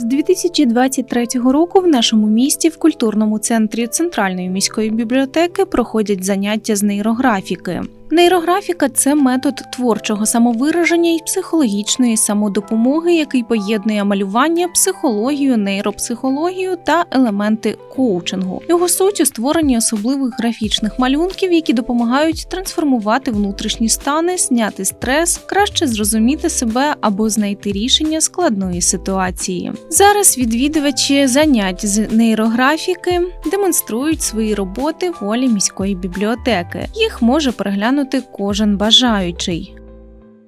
З 2023 року в нашому місті в культурному центрі Центральної міської бібліотеки проходять заняття з нейрографіки. Нейрографіка це метод творчого самовираження і психологічної самодопомоги, який поєднує малювання, психологію, нейропсихологію та елементи коучингу. Його суть у створенні особливих графічних малюнків, які допомагають трансформувати внутрішні стани, зняти стрес, краще зрозуміти себе або знайти рішення складної ситуації. Зараз відвідувачі занять з нейрографіки демонструють свої роботи в холі міської бібліотеки. Їх може переглянути кожен бажаючий.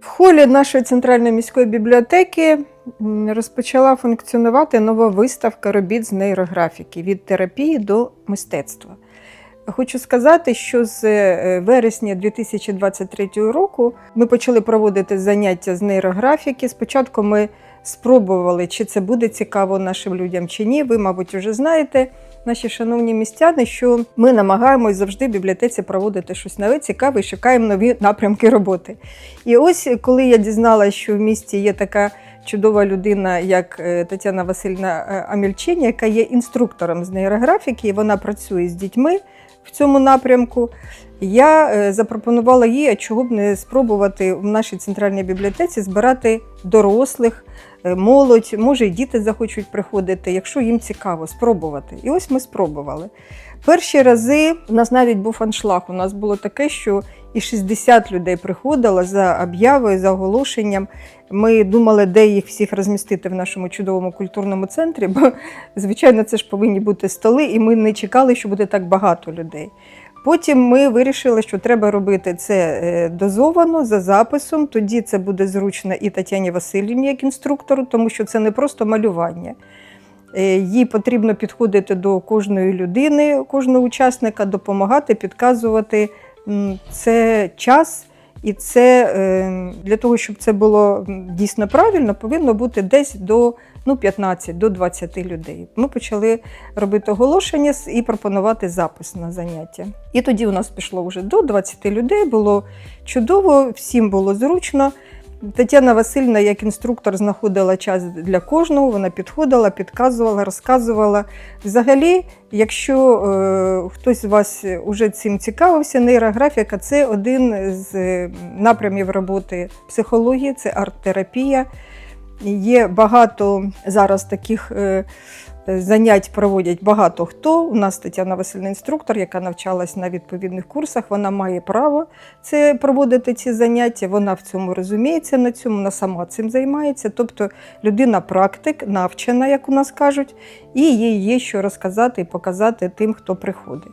В холі нашої центральної міської бібліотеки розпочала функціонувати нова виставка робіт з нейрографіки від терапії до мистецтва. Хочу сказати, що з е, вересня 2023 року ми почали проводити заняття з нейрографіки. Спочатку ми спробували, чи це буде цікаво нашим людям чи ні. Ви, мабуть, вже знаєте, наші шановні містяни, що ми намагаємось завжди в бібліотеці проводити щось нове, цікаве і шукаємо нові напрямки роботи. І ось коли я дізналася, що в місті є така чудова людина, як е, Тетяна Васильівна е, Амільчиня, яка є інструктором з нейрографіки, і вона працює з дітьми в цьому напрямку. Я е, запропонувала їй, а чого б не спробувати в нашій центральній бібліотеці збирати дорослих, молодь, може, і діти захочуть приходити, якщо їм цікаво, спробувати. І ось ми спробували. Перші рази у нас навіть був аншлаг. У нас було таке, що і 60 людей приходило за об'явою, за оголошенням. Ми думали, де їх всіх розмістити в нашому чудовому культурному центрі, бо, звичайно, це ж повинні бути столи, і ми не чекали, що буде так багато людей. Потім ми вирішили, що треба робити це е, дозовано за записом. Тоді це буде зручно і Тетяні Васильівні як інструктору, тому що це не просто малювання. Е, Їй потрібно підходити до кожної людини, кожного учасника, допомагати, підказувати. Це час, і це е, для того, щоб це було дійсно правильно, повинно бути десь до ну, 15 до 20 людей. Ми почали робити оголошення і пропонувати запис на заняття. І тоді у нас пішло вже до 20 людей. Було чудово, всім було зручно. Тетяна Васильівна, як інструктор, знаходила час для кожного. Вона підходила, підказувала, розказувала. Взагалі, якщо е, хтось з вас уже цим цікавився, нейрографіка це один з е, напрямів роботи психології, це арт-терапія. Є багато зараз таких е, занять проводять багато хто. У нас Тетяна Васильівна інструктор, яка навчалась на відповідних курсах. Вона має право це проводити ці заняття. Вона в цьому розуміється на цьому, вона сама цим займається. Тобто людина практик, навчена, як у нас кажуть, і їй є що розказати і показати тим, хто приходить.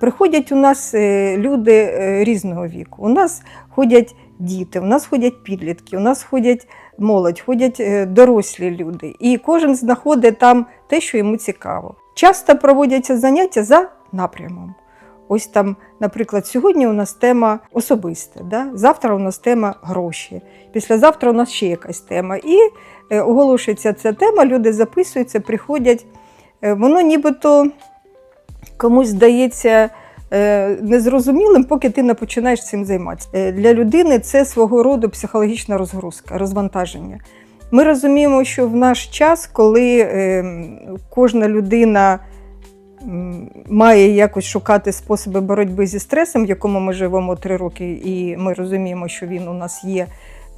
Приходять у нас е, люди е, різного віку. У нас ходять діти, у нас ходять підлітки, у нас ходять молодь, ходять е, дорослі люди. І кожен знаходить там те, що йому цікаво. Часто проводяться заняття за напрямом. Ось там, наприклад, сьогодні у нас тема особиста, да? завтра у нас тема гроші, післязавтра у нас ще якась тема. І е, оголошується ця тема, люди записуються, приходять. Е, воно нібито комусь здається е, незрозумілим, поки ти не починаєш цим займатися. Для людини це свого роду психологічна розгрузка, розвантаження. Ми розуміємо, що в наш час, коли е, кожна людина має якось шукати способи боротьби зі стресом, в якому ми живемо три роки, і ми розуміємо, що він у нас є.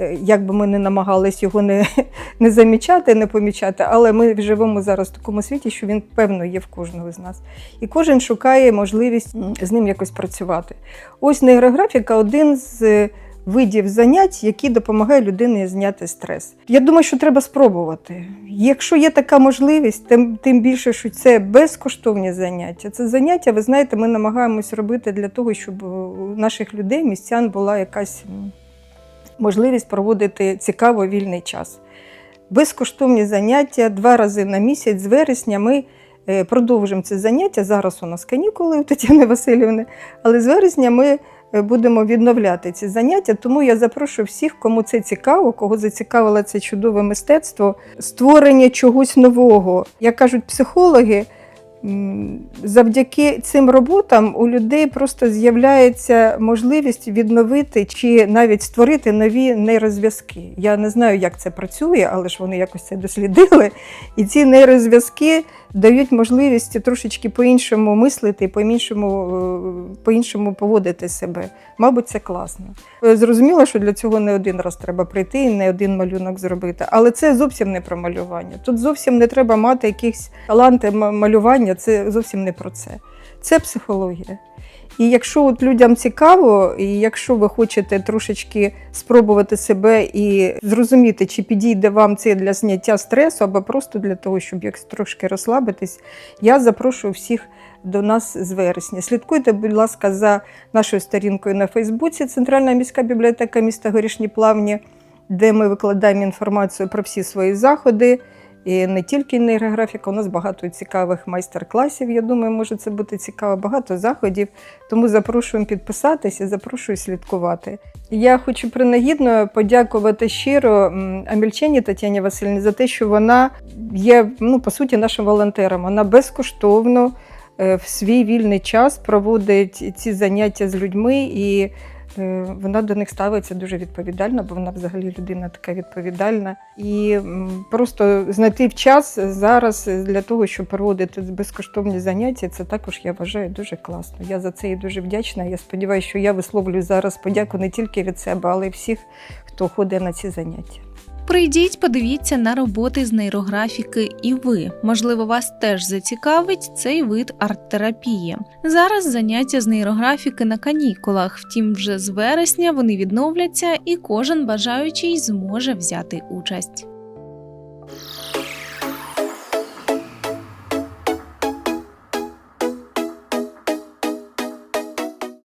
е, Як би ми не намагались його не, не замічати, не помічати, але ми живемо зараз в такому світі, що він певно є в кожного з нас. І кожен шукає можливість з ним якось працювати. Ось нейрографіка один з видів занять, які допомагають людині зняти стрес. Я думаю, що треба спробувати. Якщо є така можливість, тим, тим більше, що це безкоштовні заняття. Це заняття, ви знаєте, ми намагаємось робити для того, щоб у наших людей, містян була якась можливість проводити цікаво вільний час. Безкоштовні заняття два рази на місяць з вересня ми е, продовжимо це заняття. Зараз у нас канікули у Тетяни Васильівни, але з вересня ми е, будемо відновляти ці заняття. Тому я запрошую всіх, кому це цікаво, кого зацікавило це чудове мистецтво, створення чогось нового. Як кажуть психологи, завдяки цим роботам у людей просто з'являється можливість відновити чи навіть створити нові нейрозв'язки. Я не знаю, як це працює, але ж вони якось це дослідили. І ці нейрозв'язки дають можливість трошечки по-іншому мислити, по-іншому, е, по-іншому поводити себе. Мабуть, це класно. Е, Зрозуміло, що для цього не один раз треба прийти і не один малюнок зробити. Але це зовсім не про малювання. Тут зовсім не треба мати якісь таланти малювання, це зовсім не про це. Це психологія. І якщо от людям цікаво, і якщо ви хочете трошечки спробувати себе і зрозуміти, чи підійде вам це для зняття стресу, або просто для того, щоб якось трошки розслабитись, я запрошую всіх до нас з вересня. Слідкуйте, будь ласка, за нашою сторінкою на Фейсбуці Центральна міська бібліотека міста Горішні Плавні, де ми викладаємо інформацію про всі свої заходи. І не тільки нейрографіка, у нас багато цікавих майстер-класів. Я думаю, може це бути цікаво, багато заходів. Тому запрошуємо підписатись і запрошую слідкувати. Я хочу принагідно подякувати щиро Амільчені Тетяні Васильівні за те, що вона є ну, по суті нашим волонтером. Вона безкоштовно е, в свій вільний час проводить ці заняття з людьми, і вона до них ставиться дуже відповідально, бо вона взагалі людина така відповідальна. І просто знайти в час зараз для того, щоб проводити безкоштовні заняття, це також я вважаю дуже класно. Я за це і дуже вдячна. Я сподіваюся, що я висловлюю зараз подяку не тільки від себе, але й всіх, хто ходить на ці заняття. Прийдіть, подивіться на роботи з нейрографіки і ви. Можливо, вас теж зацікавить цей вид арт-терапії. Зараз заняття з нейрографіки на канікулах. Втім, вже з вересня вони відновляться, і кожен бажаючий зможе взяти участь.